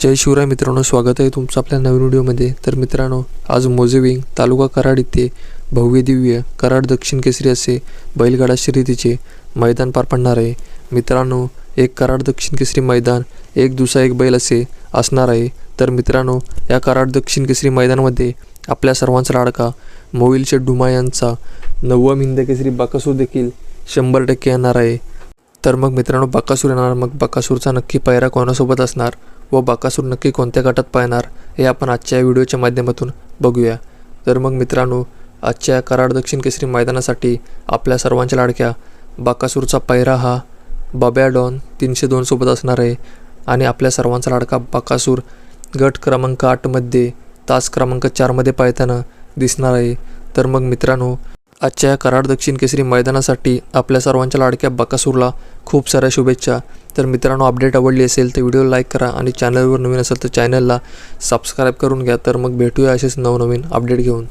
जय शिवराय मित्रांनो स्वागत आहे तुमचं आपल्या नवीन व्हिडिओमध्ये. तर मित्रांनो आज मोजेविंग तालुका कराड इथे भव्य दिव्य कराड दक्षिण केसरी असे बैलगाडा शर्यतीचे मैदान पार पडणार आहे. मित्रांनो एक कराड दक्षिण केसरी मैदान एक दुसरा एक बैल असे असणार आहे. तर मित्रांनो या कराड दक्षिण केसरी मैदानामध्ये आपल्या सर्वांचा लाडका मोविल शेठ डुमा यांचा नववा हिंद केसरी बाकसू देखील शंभर टक्के येणार आहे. तर मग मित्रांनो बाकासूर येणार मग बाकासूरचा नक्की पायरा कोणासोबत असणार व बाकासूर नक्की कोणत्या गटात पाहणार हे आपण आजच्या या व्हिडिओच्या माध्यमातून बघूया. तर मग मित्रांनो आजच्या कराड दक्षिण केसरी मैदानासाठी आपल्या सर्वांच्या लाडक्या बाकासूरचा पायरा हा बब्या डॉन तीनशे दोनसोबत असणार आहे आणि आपल्या सर्वांचा लाडका बाकासूर गट क्रमांक आठमध्ये तास क्रमांक चारमध्ये पाहताना दिसणार आहे. तर मग मित्रांनो आजच्या या कराड दक्षिण केसरी मैदानासाठी आपल्या सर्वांच्या लाडक्या बकासूरला खूप साऱ्या शुभेच्छा. तर मित्रांनो अपडेट आवडली असेल तर व्हिडिओ लाईक करा आणि चॅनलवर नवीन असेल तर चॅनलला सबस्क्राईब करून घ्या. तर मग भेटूया असेच नवनवीन अपडेट घेऊन.